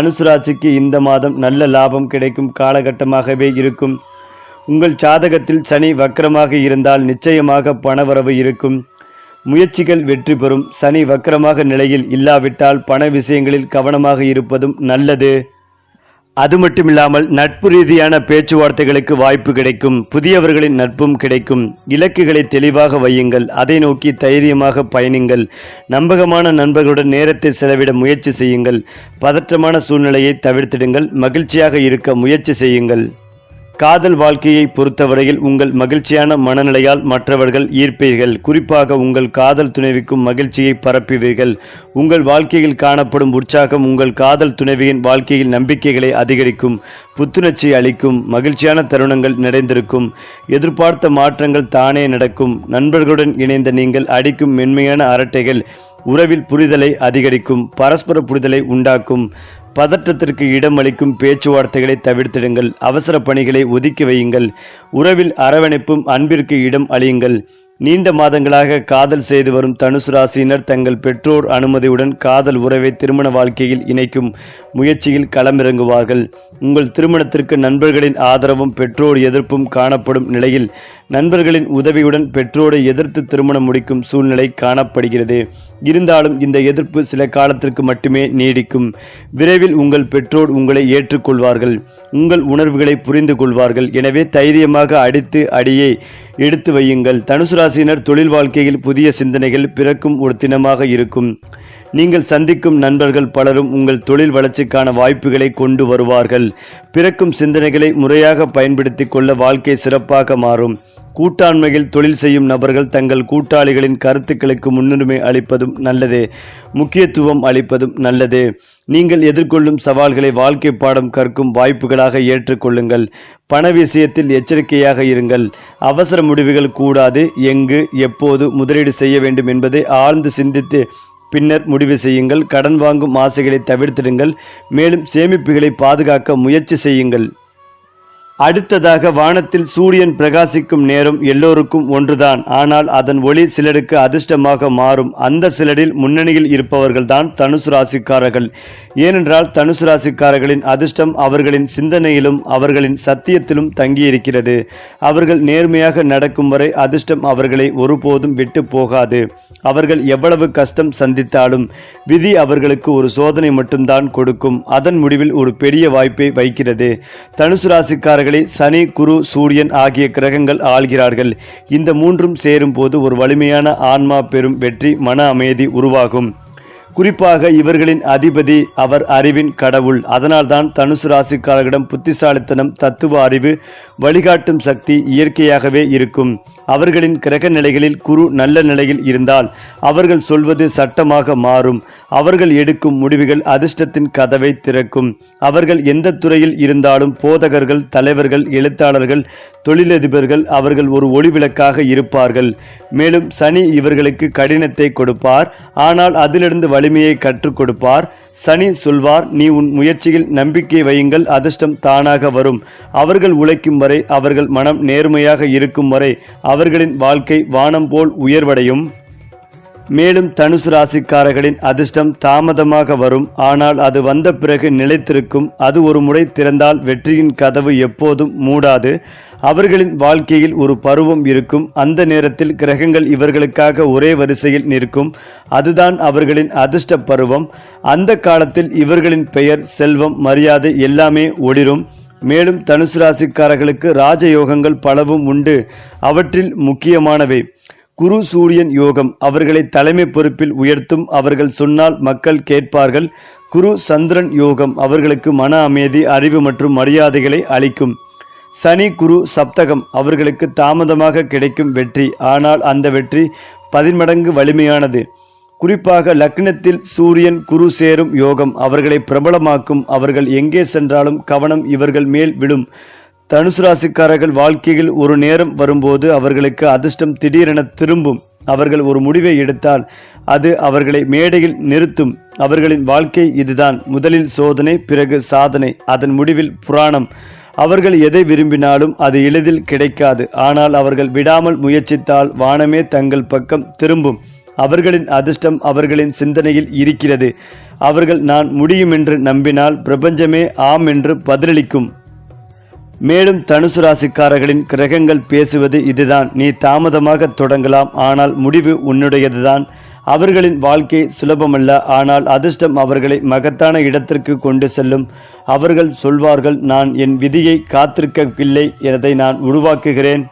தனுசுராசிக்கு இந்த மாதம் நல்ல லாபம் கிடைக்கும் காலகட்டமாகவே இருக்கும். உங்கள் ஜாதகத்தில் சனி வக்கரமாக இருந்தால் நிச்சயமாக பணவரவு இருக்கும். முயற்சிகள் வெற்றி பெறும். சனி வக்கரமாக நிலையில் இல்லாவிட்டால் பண விஷயங்களில் கவனமாக இருப்பதும் நல்லது. அது மட்டுமில்லாமல் நட்பு ரீதியான பேச்சுவார்த்தைகளுக்கு வாய்ப்பு கிடைக்கும் புதியவர்களின் நட்பும் கிடைக்கும். இலக்குகளை தெளிவாக வையுங்கள் அதை நோக்கி தைரியமாக பயணிங்கள். நம்பகமான நண்பர்களுடன் நேரத்தை செலவிட முயற்சி செய்யுங்கள். பதற்றமான சூழ்நிலையை தவிர்த்திடுங்கள் மகிழ்ச்சியாக இருக்க முயற்சி செய்யுங்கள். காதல் வாழ்க்கையை பொறுத்தவரையில் உங்கள் மகிழ்ச்சியான மனநிலையால் மற்றவர்கள் ஈர்ப்பீர்கள். குறிப்பாக உங்கள் காதல் துணைவிக்கும் மகிழ்ச்சியை பரப்புவீர்கள். உங்கள் வாழ்க்கையில் காணப்படும் உற்சாகம் உங்கள் காதல் துணைவியின் வாழ்க்கையில் நம்பிக்கைகளை அதிகரிக்கும் புத்துணர்ச்சி அளிக்கும் மகிழ்ச்சியான தருணங்கள் நிறைந்திருக்கும். எதிர்பார்த்த மாற்றங்கள் தானே நடக்கும். நண்பர்களுடன் இணைந்த நீங்கள் அடிக்கும் மென்மையான அரட்டைகள் உறவில் புரிதலை அதிகரிக்கும் பரஸ்பர புரிதலை உண்டாக்கும். பதற்றத்திற்கு இடமளிக்கும் பேச்சுவார்த்தைகளை தவிர்த்திடுங்கள். அவசர பணிகளை ஒதுக்கி வையுங்கள். உறவில் அரவணைப்பும் அன்பிற்கு இடம் அழியுங்கள் நீண்ட மாதங்களாக காதல் செய்து வரும் தனுசு ராசியினர் தங்கள் பெற்றோர் அனுமதியுடன் காதல் உறவை திருமண வாழ்க்கையில் இணைக்கும் முயற்சியில் களமிறங்குவார்கள். உங்கள் திருமணத்திற்கு நண்பர்களின் ஆதரவும் பெற்றோர் எதிர்ப்பும் காணப்படும் நிலையில் நண்பர்களின் உதவியுடன் பெற்றோரை எதிர்த்து திருமணம் முடிக்கும் சூழ்நிலை காணப்படுகிறது. இருந்தாலும் இந்த எதிர்ப்பு சில காலத்திற்கு மட்டுமே நீடிக்கும். விரைவில் உங்கள் பெற்றோர் உங்களை ஏற்றுக்கொள்வார்கள். உங்கள் உணர்வுகளை புரிந்து கொள்வார்கள். எனவே தைரியமாக அடித்து அடியை எடுத்து வையுங்கள். தனுசு ராசியினர் தொழில் வாழ்க்கையில் புதிய சிந்தனைகள் பிறக்கும் ஒரு தினமாக இருக்கும். நீங்கள் சந்திக்கும் நண்பர்கள் பலரும் உங்கள் தொழில் வளர்ச்சிக்கான வாய்ப்புகளை கொண்டு வருவார்கள். பிறக்கும் சிந்தனைகளை முறையாக பயன்படுத்தி கொள்ள வாழ்க்கை சிறப்பாக மாறும். கூட்டாண்மையில் தொழில் செய்யும் நபர்கள் தங்கள் கூட்டாளிகளின் கருத்துக்களுக்கு முன்னுரிமை அளிப்பதும் நல்லது. முக்கியத்துவம் அளிப்பதும் நல்லது. நீங்கள் எதிர்கொள்ளும் சவால்களை வாழ்க்கை பாடம் கற்கும் வாய்ப்புகளாக ஏற்றுக்கொள்ளுங்கள். பண விஷயத்தில் எச்சரிக்கையாக இருங்கள். அவசர முடிவுகள் கூடாது. எங்கு எப்போது முதலீடு செய்ய வேண்டும் என்பதை ஆழ்ந்து சிந்தித்து பின்னர் முடிவு செய்யுங்கள். கடன் வாங்கும் ஆசைகளை தவிர்த்திடுங்கள். மேலும் சேமிப்புகளை பாதுகாக்க முயற்சி செய்யுங்கள். அடுத்ததாக வானத்தில் சூரியன் பிரகாசிக்கும் நேரம் எல்லோருக்கும் ஒன்றுதான். ஆனால் அதன் ஒளி சிலருக்கு அதிர்ஷ்டமாக மாறும். அந்த சிலரில் முன்னணியில் இருப்பவர்கள்தான் தனுசு ராசிக்காரர்கள். ஏனென்றால் தனுசு ராசிக்காரர்களின் அதிர்ஷ்டம் அவர்களின் சிந்தனையிலும் அவர்களின் சத்தியத்திலும் தங்கியிருக்கிறது. அவர்கள் நேர்மையாக நடக்கும் வரை அதிர்ஷ்டம் அவர்களை ஒருபோதும் விட்டு போகாது. அவர்கள் எவ்வளவு கஷ்டம் சந்தித்தாலும் விதி அவர்களுக்கு ஒரு சோதனை மட்டும்தான் கொடுக்கும். அதன் முடிவில் ஒரு பெரிய வாய்ப்பை வைக்கிறது. தனுசு ராசிக்காரர்கள் சனி குரு சூரியன் ஆகிய கிரகங்கள் ஆள்கிறார்கள். இந்த மூன்றும் சேரும் போது ஒரு வலிமையான ஆன்மா பெறும் வெற்றி மன அமைதி உருவாகும். குறிப்பாக இவர்களின் அதிபதி அவர் அறிவின் கடவுள். அதனால்தான் தனுசு ராசிக்காரர்களிடம் புத்திசாலித்தனம் தத்துவ அறிவு வழிகாட்டும் சக்தி இயற்கையாகவே இருக்கும். அவர்களின் கிரக நிலைகளில் குரு நல்ல நிலையில் இருந்தால் அவர்கள் சொல்வது சட்டமாக மாறும். அவர்கள் எடுக்கும் முடிவுகள் அதிர்ஷ்டத்தின் கதவை திறக்கும். அவர்கள் எந்த துறையில் இருந்தாலும் போதகர்கள் தலைவர்கள் எழுத்தாளர்கள் தொழிலதிபர்கள் அவர்கள் ஒரு ஒளிவிளக்காக இருப்பார்கள். மேலும் சனி இவர்களுக்கு கடினத்தை கொடுப்பார். ஆனால் அதிலிருந்து வலிமையை கற்றுக் கொடுப்பார். சனி சொல்வார் நீ உன் முயற்சியில் நம்பிக்கை வையுங்கள் அதிர்ஷ்டம் தானாக வரும். அவர்கள் உழைக்கும் வரை அவர்கள் மனம் நேர்மையாக இருக்கும் வரை அவர்களின் வாழ்க்கை வானம் போல் உயர்வடையும். மேலும் தனுசு ராசிக்காரர்களின் அதிர்ஷ்டம் தாமதமாக வரும். ஆனால் அது வந்த பிறகு நிலைத்திருக்கும். அது ஒரு முறை திறந்தால் வெற்றியின் கதவு எப்போதும் மூடாது. அவர்களின் வாழ்க்கையில் ஒரு பருவம் இருக்கும். அந்த நேரத்தில் கிரகங்கள் இவர்களுக்காக ஒரே வரிசையில் நிற்கும். அதுதான் அவர்களின் அதிர்ஷ்ட பருவம். அந்த காலத்தில் இவர்களின் பெயர் செல்வம் மரியாதை எல்லாமே ஒளிரும். மேலும் தனுசு ராசிக்காரர்களுக்கு ராஜயோகங்கள் பலவும் உண்டு. அவற்றில் முக்கியமானவை. குரு சூரியன் யோகம் அவர்களை தலைமை பொறுப்பில் உயர்த்தும் அவர்கள் சொன்னால் மக்கள் கேட்பார்கள். குரு சந்திரன் யோகம் அவர்களுக்கு மன அமைதி அறிவு மற்றும் மரியாதைகளை அளிக்கும். சனி குரு சப்தகம் அவர்களுக்கு தாமதமாக கிடைக்கும் வெற்றி. ஆனால் அந்த வெற்றி பதின்மடங்கு வலிமையானது. குறிப்பாக லக்னத்தில் சூரியன் குரு சேரும் யோகம் அவர்களை பிரபலமாக்கும். அவர்கள் எங்கே சென்றாலும் கவனம் இவர்கள் மேல் விழும். தனுசு ராசிக்காரர்கள் வாழ்க்கையில் ஒரு நேரம் வரும்போது அவர்களுக்கு அதிர்ஷ்டம் திடீரென திரும்பும். அவர்கள் ஒரு முடிவை எடுத்தால் அது அவர்களை மேடையில் நிறுத்தும். அவர்களின் வாழ்க்கை இதுதான். முதலில் சோதனை பிறகு சாதனை அதன் முடிவில் புராணம். அவர்கள் எதை விரும்பினாலும் அது எளிதில் கிடைக்காது. ஆனால் அவர்கள் விடாமல் முயற்சித்தால் வானமே தங்கள் பக்கம் திரும்பும். அவர்களின் அதிர்ஷ்டம் அவர்களின் சிந்தனையில் இருக்கிறது. அவர்கள் நான் முடியும் என்று நம்பினால் பிரபஞ்சமே ஆம் என்று பதிலளிக்கும். மேலும் தனுசு ராசிக்காரர்களின் கிரகங்கள் பேசுவது இதுதான். நீ தாமதமாக தொடங்கலாம் ஆனால் முடிவு உன்னுடையதுதான். அவர்களின் வாழ்க்கை சுலபமல்ல ஆனால் அதிர்ஷ்டம் அவர்களை மகத்தான இடத்திற்கு கொண்டு செல்லும். அவர்கள் சொல்வார்கள் நான் என் விதியை காத்திருக்கவில்லை எனதை நான் உருவாக்குகிறேன்.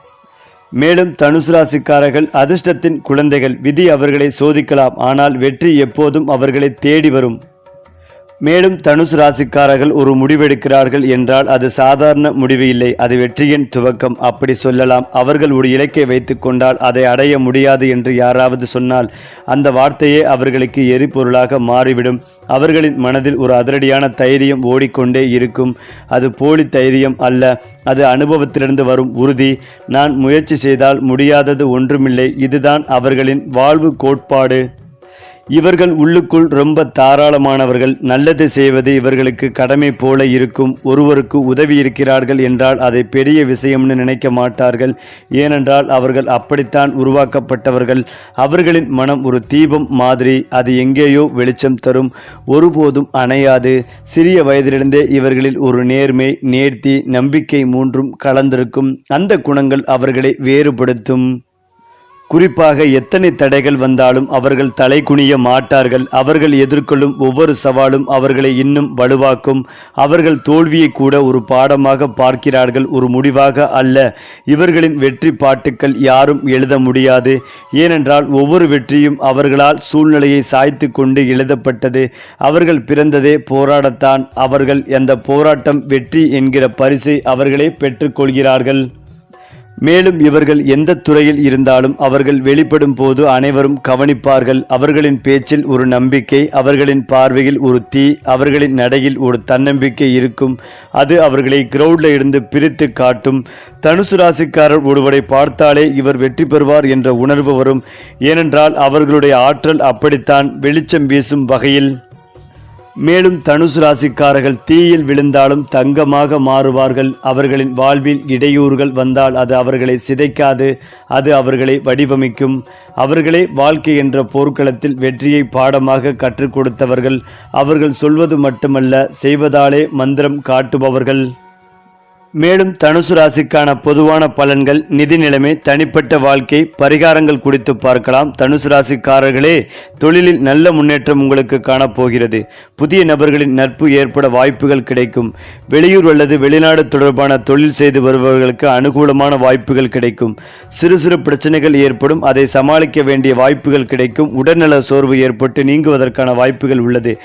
மேலும் தனுசு ராசிக்காரர்கள் அதிர்ஷ்டத்தின் குழந்தைகள் விதி அவர்களை சோதிக்கலாம் ஆனால் வெற்றி எப்போதும் அவர்களை தேடி வரும். மேலும் தனுசு ராசிக்காரர்கள் ஒரு முடிவெடுக்கிறார்கள் என்றால் அது சாதாரண முடிவு இல்லை. அது வெற்றியின் துவக்கம். அப்படி சொல்லலாம். அவர்கள் ஒரு இலக்கை வைத்து கொண்டால் அதை அடைய முடியாது என்று யாராவது சொன்னால் அந்த வார்த்தையே அவர்களுக்கு எரிபொருளாக மாறிவிடும். அவர்களின் மனதில் ஒரு அதிரடியான தைரியம் ஓடிக்கொண்டே இருக்கும். அது போலி தைரியம் அல்ல. அது அனுபவத்திலிருந்து வரும் உறுதி. நான் முயற்சி செய்தால் முடியாதது ஒன்றுமில்லை. இதுதான் அவர்களின் வாழ்வு கோட்பாடு. இவர்கள் உள்ளுக்குள் ரொம்ப தாராளமானவர்கள். நல்லது செய்வது இவர்களுக்கு கடமை போல இருக்கும். ஒருவருக்கு உதவி இருக்கிறார்கள் என்றால் அதை பெரிய விஷயம்னு நினைக்க மாட்டார்கள். ஏனென்றால் அவர்கள் அப்படித்தான் உருவாக்கப்பட்டவர்கள். அவர்களின் மனம் ஒரு தீபம் மாதிரி அது எங்கேயோ வெளிச்சம் தரும். ஒருபோதும் அணையாது. சிறிய வயதிலிருந்தே இவர்களில் ஒரு நேர்மை நேர்த்தி நம்பிக்கை மூன்றும் கலந்திருக்கும். அந்த குணங்கள் அவர்களை வேறுபடுத்தும். குறிப்பாக எத்தனை தடைகள் வந்தாலும் அவர்கள் தலை குனிய மாட்டார்கள். அவர்கள் எதிர்கொள்ளும் ஒவ்வொரு சவாலும் அவர்களை இன்னும் வலுவாக்கும். அவர்கள் தோல்வியை கூட ஒரு பாடமாக பார்க்கிறார்கள் ஒரு முடிவாக அல்ல. இவர்களின் வெற்றி பாட்டுக்கள் யாரும் எழுத முடியாது. ஏனென்றால் ஒவ்வொரு வெற்றியும் அவர்களால் சூழ்நிலையை சாய்த்து கொண்டு எழுதப்பட்டது. அவர்கள் பிறந்ததே போராடத்தான். அவர்கள் அந்த போராட்டம் வெற்றி என்கிற பரிசை அவர்களே பெற்றுக்கொள்கிறார்கள் மேலும் இவர்கள் எந்த துறையில் இருந்தாலும் அவர்கள் வெளிப்படும் போது அனைவரும் கவனிப்பார்கள். அவர்களின் பேச்சில் ஒரு நம்பிக்கை அவர்களின் பார்வையில் ஒரு தீ அவர்களின் நடையில் ஒரு தன்னம்பிக்கை இருக்கும். அது அவர்களை கிரவுண்டில் இருந்து பிரித்து காட்டும். தனுசு ராசிக்காரர் ஒருவரை பார்த்தாலே இவர் வெற்றி பெறுவார் என்ற உணர்வு வரும். ஏனென்றால் அவர்களுடைய ஆற்றல் அப்படித்தான் வெளிச்சம் வீசும் வகையில் மேலும் தனுசு ராசிக்காரர்கள் தீயில் விழுந்தாலும் தங்கமாக மாறுவார்கள். அவர்களின் வாழ்வில் இடையூறுகள் வந்தால் அது அவர்களை சிதைக்காது அது அவர்களை வடிவமைக்கும். அவர்களே வாழ்க்கை என்ற போர்க்களத்தில் வெற்றியை பாடமாக கற்றுக் கொடுத்தவர்கள். அவர்கள் சொல்வது மட்டுமல்ல செய்வதாலே மந்திரம் காட்டுபவர்கள். மேலும் தனுசு ராசிக்கான பொதுவான பலன்கள் நிதி நிலைமை தனிப்பட்ட வாழ்க்கை பரிகாரங்கள் குறித்து பார்க்கலாம். தனுசு ராசிக்காரர்களே தொழிலில் நல்ல முன்னேற்றம் உங்களுக்கு காணப்போகிறது. புதிய நபர்களின் நட்பு ஏற்பட வாய்ப்புகள் கிடைக்கும். வெளியூர் அல்லது வெளிநாடு தொடர்பான தொழில் செய்து வருபவர்களுக்கு அனுகூலமான வாய்ப்புகள் கிடைக்கும். சிறு சிறு பிரச்சனைகள் ஏற்படும். அதை சமாளிக்க வேண்டிய வாய்ப்புகள் கிடைக்கும். உடல்நல சோர்வு ஏற்பட்டு நீங்குவதற்கான வாய்ப்புகள் உள்ளது.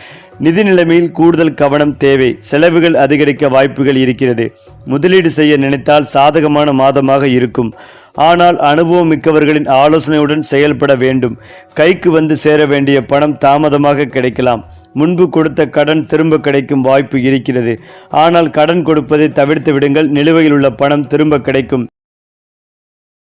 நிதி நிலைமையில் கூடுதல் கவனம் தேவை. செலவுகள் அதிகரிக்க வாய்ப்புகள் இருக்கிறது. முதலீடு செய்ய நினைத்தால் சாதகமான மாதமாக இருக்கும். ஆனால் அனுபவம் மிக்கவர்களின் ஆலோசனையுடன் செயல்பட வேண்டும். கைக்கு வந்து சேர வேண்டிய பணம் தாமதமாக கிடைக்கலாம். முன்பு கொடுத்த கடன் திரும்ப கிடைக்கும் வாய்ப்பு இருக்கிறது. ஆனால் கடன் கொடுப்பதை தவிர்த்து விடுங்கள். நிலுவையில் உள்ள பணம் திரும்ப கிடைக்கும்.